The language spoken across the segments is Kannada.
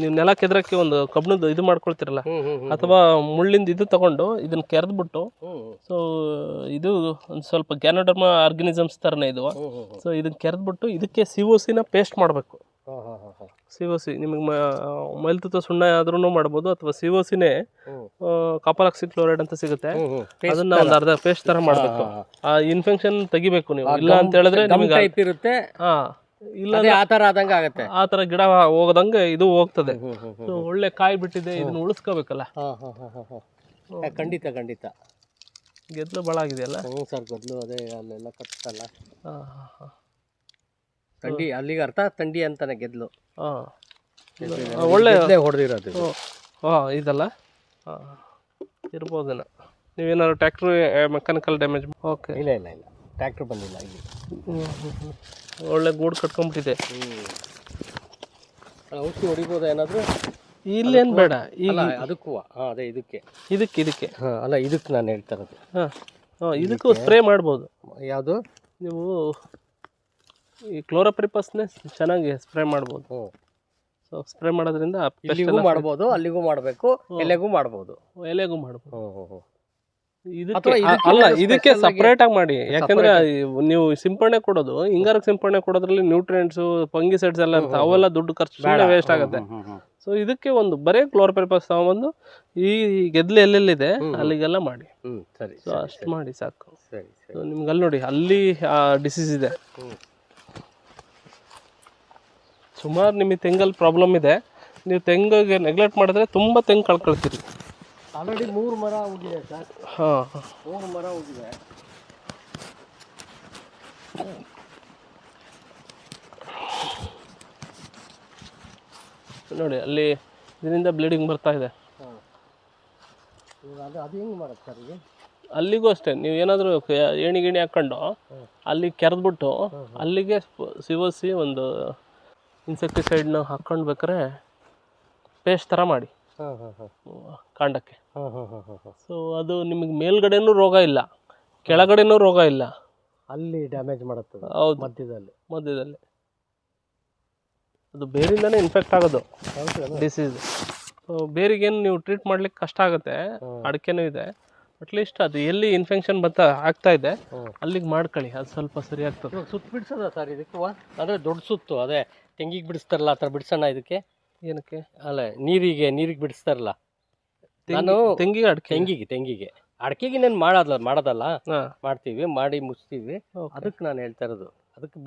ನೀವು ನೆಲ ಕೆದ್ರಕ್ಕೆ ಒಂದು ಕಬ್ಬಿಣದ ಇದು ಮಾಡ್ಕೊಳ್ತಿರಲ್ಲ ಅಥವಾ ಮುಳ್ಳಿಂದ ಇದು ತಗೊಂಡು ಇದನ್ನ ಕೆರೆದ್ಬಿಟ್ಟು ಬಿಟ್ಟು ಸೊ ಇದು ಒಂದು ಸ್ವಲ್ಪ ಗ್ಯಾನೋಡರ್ಮ ಆರ್ಗನಿಸಮ್ಸ್ ಥರನೇ ಇದು. ಸೊ ಇದನ್ನ ಕೆರೆದ್ಬಿಟ್ಟು ಇದಕ್ಕೆ ಸಿ ಒ ಸಿನ ಪೇಸ್ಟ್ ಮಾಡಬೇಕು. ಸಿ ಒ ಸಿ ನಿಮಗೆ ಮೈಲ್ತುತ್ತ ಸುಣ್ಣ ಆದ್ರೂ ಮಾಡ್ಬೋದು ಅಥವಾ ಸಿ ಒ ಸಿನೇ ಕಾಪರ್ ಕಾಪರಾಕ್ಸಿ ಕ್ಲೋರೈಡ್ ಅಂತ ಸಿಗುತ್ತೆ. ಅದನ್ನ ಒಂದು ಅರ್ಧ ಪೇಸ್ಟ್ ತರ ಮಾಡಬೇಕು. ಆ ಇನ್ಫೆಕ್ಷನ್ ತೆಗಿಬೇಕು ನೀವು. ಇಲ್ಲ ಅಂತ ಹೇಳಿದ್ರೆ ನಿಮ್ಗೆ ಇರುತ್ತೆ. ಹಾ. ಇಲ್ಲ ಅದೇ ಆ ತರ ಆದಂಗ ಆಗತ್ತೆ. ಆತರ ತರ ಗಿಡ ಹೋಗದಂಗ ಇದು ಹೋಗ್ತದೆ. ಒಳ್ಳೆ ಕಾಯಿ ಬಿಟ್ಟಿದೆ ಇದನ್ನ ಉಳಿಸ್ಕೋಬೇಕಲ್ಲ. ಹಾ ಹಾ ಹಾ ಹಾ ಹಾ. ಏ, ಖಂಡಿತ ಖಂಡಿತ. ಗೆದ್ಲು ಭಾಳ ಆಗಿದೆಯಲ್ಲ? ಹ್ಞೂ ಸರ್ ಗೆದ್ಲು ಅದೇ ಅಲ್ಲೆಲ್ಲ ಕಟ್ತಲ್ಲ. ತಂಡಿ ಅಲ್ಲಿಗೆ ಅರ್ಥ ತಂಡಿ ಅಂತಾನೆ ಗೆದ್ಲು. ಹಾ. ಒಳ್ಳೆ ಹೊಡೆದಿರೋದು ಹಾ ಇದಲ್ಲ? ಹಾಂ ಇರ್ಬೋದೇನೋ ನೀವೇನಾದ್ರು ಟ್ಯಾಕ್ಟ್ರಿ ಮೆಕ್ಯಾನಿಕಲ್ ಡ್ಯಾಮೇಜ್ ಓಕೆ. ಇಲ್ಲ ಇಲ್ಲ ಇಲ್ಲ. ಟ್ರ್ಯಾಕ್ಟರ್ ಬಂದಿಲ್ಲ ಇಲ್ಲಿ. ಒಳ್ಳೆ ಗೂಡು ಕಟ್ಕೊಂಡ್ಬಿಟ್ಟಿದೆ. ಔಷಧಿ ಹೊಡಿಬೋದಾ ಏನಾದ್ರು? ಇಲ್ಲೇನು ಬೇಡ ಇಲ್ಲ. ಅದಕ್ಕೂ ಹಾ ಅದೇ ಇದಕ್ಕೆ. ಇದಕ್ಕೆ ಇದಕ್ಕೆ. ಹಾಂ ಅಲ್ಲ ಇದಕ್ಕೆ ನಾನು ಹೇಳ್ತಾ ಇರೋದು ಹಾಂ ಹಾಂ ಇದಕ್ಕೂ ಸ್ಪ್ರೇ ಮಾಡ್ಬೋದು. ಯಾವುದು? ನೀವು ಈ ಕ್ಲೋರೋಪ್ರಿಪಸ್ನೇ ಚೆನ್ನಾಗಿ ಸ್ಪ್ರೇ ಮಾಡ್ಬೋದು. ಹ್ಞೂ ಸೊ ಸ್ಪ್ರೇ ಮಾಡೋದ್ರಿಂದ ಇಲ್ಲಿಗೂ ಮಾಡ್ಬೋದು ಅಲ್ಲಿಗೂ ಮಾಡಬೇಕು ಎಲೆಗೂ ಮಾಡ್ಬೋದು. ಎಲೆಗೂ ಮಾಡ್ಬೋದು. ಅಲ್ಲ ಇದಕ್ಕೆ ಸಪ್ರೇಟ್ ಆಗಿ ಮಾಡಿ. ಯಾಕಂದ್ರೆ ನೀವು ಸಿಂಪಡಣೆ ಕೊಡೋದು ಹಿಂಗಾರಕ್ಕೆ ಸಿಂಪಡಣೆ ಕೊಡೋದ್ರಲ್ಲಿ ನ್ಯೂಟ್ರಿಯೆಂಟ್ಸ್ ಫಂಗಿಸೈಡ್ಸ್ ಎಲ್ಲ ಅವೆಲ್ಲ ದುಡ್ಡು ಖರ್ಚು ವೇಸ್ಟ್ ಆಗುತ್ತೆ. ಸೊ ಇದಕ್ಕೆ ಒಂದು ಬರೇ ಕ್ಲೋರೋಪ್ರಿಪಸ್ ತಗೊಂಬಂದು ಈ ಗೆದ್ಲು ಎಲ್ಲೆಲ್ಲಿದೆ. ಅಲ್ಲಿಗೆಲ್ಲ ಮಾಡಿ. ಸರಿ ಸೊ ಅಷ್ಟು ಮಾಡಿ ಸಾಕು. ಸರಿ ಸರಿ. ಸೊ ನಿಮ್ಗೆ ಅಲ್ಲಿ ನೋಡಿ ಅಲ್ಲಿ ಡಿಸೀಸ್ ಇದೆ. ಸುಮಾರು ನಿಮಗೆ ತೆಂಗಲ್ಲಿ ಪ್ರಾಬ್ಲಮ್ ಇದೆ. ನೀವು ತೆಂಗಿಗೆ ನೆಗ್ಲೆಕ್ಟ್ ಮಾಡಿದ್ರೆ ತುಂಬ ತೆಂಗು ಕಳ್ಕೊಳ್ತೀರಿ. ಆಲ್ರೆಡಿ ಮೂರು ಮರ ಹೋಗಿದೆ ಸರ್. ಹಾಂ. ಮೂರು ಮರ ಹೋಗಿದೆ. ನೋಡಿ ಅಲ್ಲಿ ಇದರಿಂದ ಬ್ಲೀಡಿಂಗ್ ಬರ್ತಾ ಇದೆ. ಹಾಂ. ಅದು ಅದು ಹೆಂಗೆ ಮಾಡುತ್ತೆ ಸರ್ ಈಗ ಅಲ್ಲಿಗೂ ಅಷ್ಟೇ ನೀವು ಏನಾದರೂ ಏಣಿ ಗಿಣಿ ಹಾಕ್ಕೊಂಡು ಅಲ್ಲಿ ಕೆರೆದ್ಬಿಟ್ಟು ಅಲ್ಲಿಗೆ ಸಿವಸಿ ಒಂದು ಇನ್ಸೆಕ್ಟಿಸೈಡ್ನ ಹಾಕ್ಕೊಂಡು ಬೇಕಾರೆ ಪೇಸ್ಟ್ ಥರ ಮಾಡಿ. ಕಾಂಡಕ್ಕೆ. ಹಾಂ ಹಾಂ ಹಾಂ ಹಾಂ ಹಾಂ. ಸೊ ಅದು ನಿಮಗೆ ಮೇಲ್ಗಡೆನೂ ರೋಗ ಇಲ್ಲ ಕೆಳಗಡೆನೂ ರೋಗ ಇಲ್ಲ. ಅಲ್ಲಿ ಡ್ಯಾಮೇಜ್ ಮಾಡುತ್ತದೆ ಹೌದು. ಮಧ್ಯದಲ್ಲಿ. ಮಧ್ಯದಲ್ಲಿ. ಅದು ಬೇರಿಂದನೇ ಇನ್ಫೆಕ್ಟ್ ಆಗೋದು. ಡಿಸೀಸ್ ಸೊ ಬೇರಿಗೇನು ನೀವು ಟ್ರೀಟ್ ಮಾಡ್ಲಿಕ್ಕೆ ಕಷ್ಟ ಆಗುತ್ತೆ. ಅಡಿಕೆನೂ ಇದೆ. ಅಟ್ಲೀಸ್ಟ್ ಅದು ಎಲ್ಲಿ ಇನ್ಫೆಕ್ಷನ್ ಬರ್ತಾ ಆಗ್ತಾ ಇದೆ. ಅಲ್ಲಿಗೆ ಮಾಡ್ಕೊಳ್ಳಿ ಅದು ಸ್ವಲ್ಪ ಸರಿ ಆಗ್ತದೆ ಸುತ್ತ ಬಿಡಿಸೋದ ಸರ್ ಇದಕ್ಕೆ? ಅಂದರೆ ದೊಡ್ಡ ಸುತ್ತು ಅದೇ ತೆಂಗಿಗೆ ಬಿಡಿಸ್ತಾರಲ್ಲ ಆ ಥರ ಬಿಡಿಸೋಣ ಇದಕ್ಕೆ? ಏನಕ್ಕೆ? ಅಲ್ಲ ನೀರಿಗೆ ನೀರಿಗೆ ಬಿಡಿಸ್ತಾರಲ್ಲ? ನಾನು ತೆಂಗಿಗೆ ಅಡಿಕೆ. ತೆಂಗಿಗೆ ತೆಂಗಿಗೆ. ಅಡಿಕೆಗೆ ನಾನು ಮಾಡೋದಲ್ಲ ಮಾಡೋದಲ್ಲ? ಹಾಂ. ಮಾಡ್ತೀವಿ ಮಾಡಿ ಮುಚ್ತೀವಿ. ಅದಕ್ಕೆ ನಾನು ಹೇಳ್ತಾ ಇರೋದು. ಅದಕ್ಕೆ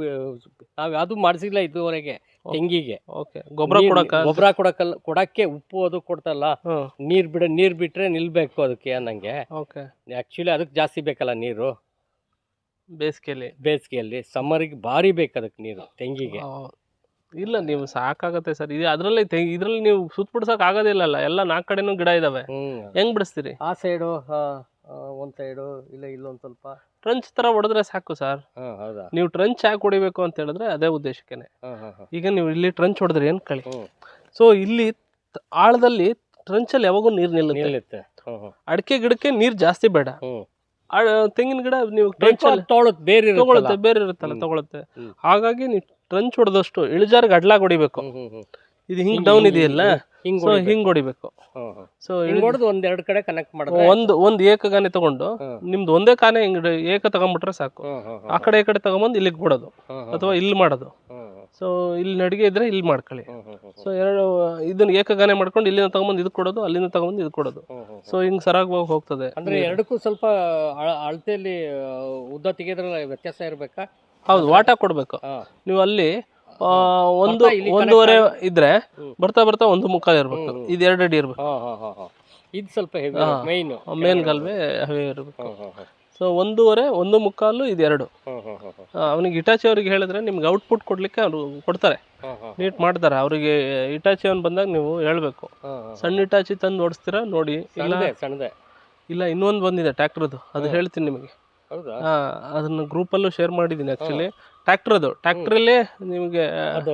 ನಾವು ಯಾವುದು ಮಾಡಿಸಿಲ್ಲ ಇದುವರೆಗೆ ತೆಂಗಿಗೆ. ಓಕೆ. ಗೊಬ್ಬರ ಕೊಡಕ್ಕ? ಗೊಬ್ಬರ ಕೊಡಕ್ಕಲ್ಲ ಕೊಡಕ್ಕೆ ಉಪ್ಪು ಅದು ಕೊಡ್ತಲ್ಲ? ನೀರ್ ಬಿಡ ನೀರ್ ಬಿಟ್ರೆ ನಿಲ್ಬೇಕು ಅದಕ್ಕೆ ಅನ್ನಂಗೆ. ಓಕೆ. ಆಕ್ಚುಲಿ ಅದಕ್ಕೆ ಜಾಸ್ತಿ ಬೇಕಲ್ಲ ನೀರು. ಬೇಸಿಗೆಯಲ್ಲಿ. ಬೇಸಿಗೆಯಲ್ಲಿ ಸಮ್ಮರಿಗೆ ಭಾರಿ ಬೇಕು ಅದಕ್ಕೆ ನೀರು ತೆಂಗಿಗೆ. ಇಲ್ಲ ನೀವು ಸಾಕಾಗತ್ತೆ ಸರ್. ಇದು ಅದ್ರಲ್ಲಿ ಇದ್ರಲ್ಲಿ ನೀವು ಸುತ್ತ ಬಿಡ್ಸಕ್ ಆಗೋದಿಲ್ಲಲ್ಲ ಎಲ್ಲ ನಾಲ್ಕು ಕಡೆನೂ ಗಿಡ ಇದಾವೆ. ಹೆಂಗ್ ಬಿಡಿಸ್ತೀರಿ? ಆ ಸೈಡು ಒಂದ್ ಸೈಡು ಇಲ್ಲ ಇಲ್ಲೊಂದ್ ಸ್ವಲ್ಪ. ಟ್ರಂಚ್ ತರ ಹೊಡೆದ್ರೆ ಸಾಕು ಸರ್. ಹೌದಾ? ನೀವು ಟ್ರಂಚ್ ಯಾಕೆ ಹೊಡಿಬೇಕು ಅಂತ ಹೇಳಿದ್ರೆ ಅದೇ ಉದ್ದೇಶಕ್ಕೇನೆ. ಈಗ ನೀವು ಇಲ್ಲಿ ಟ್ರಂಚ್ ಹೊಡೆದ್ರಿ ಏನ್ ಕಳಿ? ಸೊ ಇಲ್ಲಿ ಆಳದಲ್ಲಿ ಟ್ರಂಚ್ ಅಲ್ಲಿ ಯಾವಾಗೂ ನೀರ್ ನಿಲ್ಲುತ್ತೆ. ಅಡಿಕೆ ಗಿಡಕ್ಕೆ ನೀರ್ ಜಾಸ್ತಿ ಬೇಡ. ತೆಂಗಿನ ಗಿಡ ನೀವು ಟ್ರಂಚ್ ಬೇರೆ ಇರುತ್ತಲ್ಲ. ತಗೊಳುತ್ತೆ ಬೇರೆ ಇರುತ್ತಲ್ಲ. ತಗೊಳುತ್ತೆ. ಹಾಗಾಗಿ ನೀವು ಟ್ರಂಚ್ ಹೊಡೆದಷ್ಟು ಇಳಿಜಾರ್ಗೆ ಅಡ್ಲಾಗ್ ಹೊಡಿಬೇಕು. ಇದು ಹಿಂಗ್ ಡೌನ್ ಇದೆಯಲ್ಲ? ಹಿಂಗ್ ಹಿಂಗ್ ಹೊಡಿಬೇಕು. ಸೊ ಹೊಡೆದು ಒಂದೆರಡು ಕಡೆ ಕನೆಕ್ಟ್ ಮಾಡಿದ್ರೆ ಒಂದು ಒಂದು ಏಕಗಾನೆ ತಗೊಂಡು. ನಿಮ್ದು ಒಂದೇ ಕಾನೆ ಹಿಂಗ್ ಏಕ ತಗೊಂಡ್ಬಿಟ್ರೆ ಸಾಕು. ಆ ಕಡೆ ಈ ಕಡೆ ತಗೊಂಬಂದು ಇಲ್ಲಿಗೆ ಹ್ಮ್ ಅಥವಾ ಇಲ್ಲಿ ಮಾಡೋದು. ಸೊ ಇಲ್ಲಿ ನಡಿಗೆ ಇದ್ರೆ ಇಲ್ಲಿ ಮಾಡ್ಕೊಳ್ಳಿ. ಸೊ ಎರಡು ಇದನ್ನ ಏಕಗಾನೆ ಮಾಡ್ಕೊಂಡು ಇಲ್ಲಿಂದ ತಗೊಂಬಂದು ಇದು ಕೊಡೋದು ಅಲ್ಲಿಂದ ತಗೊಂಬಂದು ಇದು ಕೊಡೋದು. ಸೊ ಹಿಂಗ್ ಸರಾಗವಾಗಿ ಹೋಗ್ತದೆ. ಅಂದ್ರೆ ಎರಡಕ್ಕೂ ಸ್ವಲ್ಪ ಅಳ- ಅಳತೆಯಲ್ಲಿ ಉದ್ದ ತೆಗೆದ್ರಲ್ಲ ವ್ಯತ್ಯಾಸ ಇರ್ಬೇಕಾ? ಹೌದು ವಾಟ ಕೊಡ್ಬೇಕು. ನೀವು ಅಲ್ಲಿ ಒಂದು ಒಂದೂವರೆ ಇದ್ರೆ ಬರ್ತಾ ಬರ್ತಾ ಒಂದು ಮುಕ್ಕಾಲು ಇರ್ಬೇಕು. ಇದು ಎರಡು ಅಡಿ ಇರ್ಬೇಕು ಇದು ಸ್ವಲ್ಪ ಮೇನ್. ಮೈನ್ ಗಲ್ವೆ ಹವೆ ಇರಬೇಕು. ಸೊ ಒಂದೂವರೆ ಒಂದು ಮುಕ್ಕಾಲು ಇದು ಎರಡು. ಅವನಿಗೆ ಇಟಾಚಿ ಅವ್ರಿಗೆ ಹೇಳಿದ್ರೆ ನಿಮ್ಗೆ ಔಟ್ಪುಟ್ ಕೊಡ್ಲಿಕ್ಕೆ ಅವರು ಕೊಡ್ತಾರೆ. ನೀಟ್ ಮಾಡ್ತಾರೆ. ಅವರಿಗೆ ಇಟಾಚಿ ಅವ್ನು ಬಂದಾಗ ನೀವು ಹೇಳ್ಬೇಕು. ಸಣ್ಣ ಇಟಾಚಿ ತಂದು ಓಡಿಸ್ತೀರಾ? ನೋಡಿ. ಇಲ್ಲ ಇನ್ನೊಂದು ಬಂದಿದೆ ಟ್ಯಾಕ್ಟ್ರದ್ದು ಅದು ಹೇಳ್ತೀನಿ ನಿಮಗೆ. ಹೌದಾ? ಗ್ರೂಪ್ ಅದನ್ನ ಗ್ರೂಪಲ್ಲೂ ಶೇರ್ ಮಾಡಿದ್ದೀನಿ ಆಕ್ಚುಲಿ ಟ್ರ್ಯಾಕ್ಟರ್ ಅದು. ಟ್ಯಾಕ್ಟ್ರಲ್ಲೇ ನಿಮಗೆ ಅದು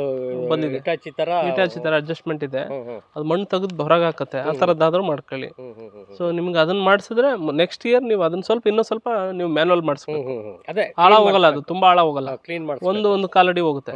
ಬಂದಿದೆ. ಇಟಾಚಿ ತರ ಇಟಾಚಿ ಅಡ್ಜಸ್ಟ್ಮೆಂಟ್ ಇದೆ. ಅದು ಮಣ್ಣು ತೆಗೆದು ಹೊರಗೆ ಹಾಕತ್ತೆ. ಆ ಥರದ್ದಾದ್ರೂ ಮಾಡ್ಕೊಳ್ಳಿ. ಸೊ ನಿಮ್ಗೆ ಅದನ್ನ ಮಾಡಿಸಿದ್ರೆ ನೆಕ್ಸ್ಟ್ ಇಯರ್ ನೀವು ಅದನ್ನ ಸ್ವಲ್ಪ ಇನ್ನೂ ಸ್ವಲ್ಪ ನೀವು ಮ್ಯಾನುವಲ್ ಮಾಡಿಸ್ಬೇಕು ಅದೇ ಆಳ ಹೋಗಲ್ಲ ಅದು. ತುಂಬಾ ಆಳ ಹೋಗಲ್ಲ. ಕ್ಲೀನ್ ಮಾಡಿ ಒಂದು ಒಂದು ಕಾಲಡಿ ಹೋಗುತ್ತೆ.